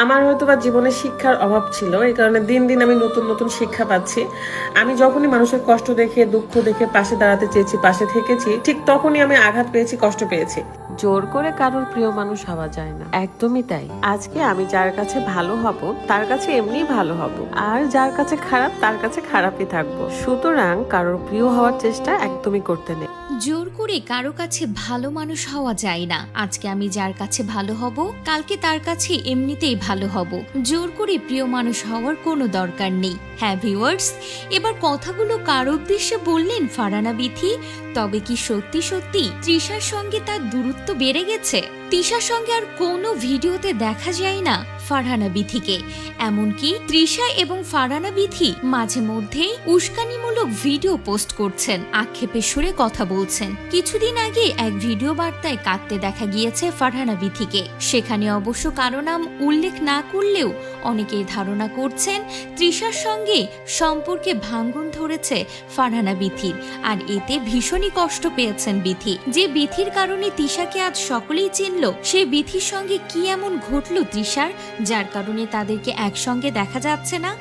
আমার হয়তো বা জীবনে শিক্ষার অভাব ছিল এই কারণে দিন দিন আমি নতুন নতুন শিক্ষা পাচ্ছি। আমি যখনই মানুষের কষ্ট দেখে দুঃখ দেখে পাশে দাঁড়াতে চেয়েছি পাশে থেকেছি ঠিক তখনই আমি আঘাত পেয়েছি কষ্ট পেয়েছি। জোর করে কারোর প্রিয় মানুষ হওয়া যায় না। একদমই তাই। আজকে আমি যার কাছে ভালো হব তার কাছে এমনি ভালো হব। আর যার কাছে খারাপ তার কাছে খারাপই থাকব। সুতরাং কারোর প্রিয় হওয়ার চেষ্টা একদমই করতে নেই। জোর করে কারও কাছে ভালো মানুষ হওয়া যায় না। আজকে আমি যার কাছে ভালো হব কালকে তার কাছে এমনিতেই ভালো হব। জোর করে প্রিয় মানুষ হওয়ার কোনো দরকার নেই। হ্যাঁ ভিওয়ার্স এবার কথাগুলো কার উদ্দেশ্যে বললেন ফারানা বিথি? তবে কি সত্যি সত্যি তৃষার সঙ্গে তার দূরত্ব বেড়ে গেছে? তৃষার সঙ্গে আর কোনো ভিডিওতে দেখা যায় না ফারহানা বিথিকে। এমনকি তৃষা এবং ফারহানা বিথি মাঝে মধ্যেই উস্কানিমূলক ভিডিও পোস্ট করছেন আক্ষেপে সুরে কথা বলছেন। কিছুদিন আগে এক ভিডিও বার্তায় কাঁদতে দেখা গিয়েছে ফারহানা বিথিকে। সেখানে অবশ্য কারও নাম উল্লেখ না করলেও অনেকেই ধারণা করছেন তৃষার সঙ্গে সম্পর্কে ভাঙ্গন ধরেছে ফারহানা বিথির, আর এতে ভীষণই কষ্ট পেয়েছেন বিথি। যে বিথির কারণে তৃষাকে আজ সকলেই চিনল, সে বিথির সঙ্গে কি এমন ঘটল তৃষার, যার কারণে তাদেরকে একসঙ্গে দেখা যাচ্ছে না?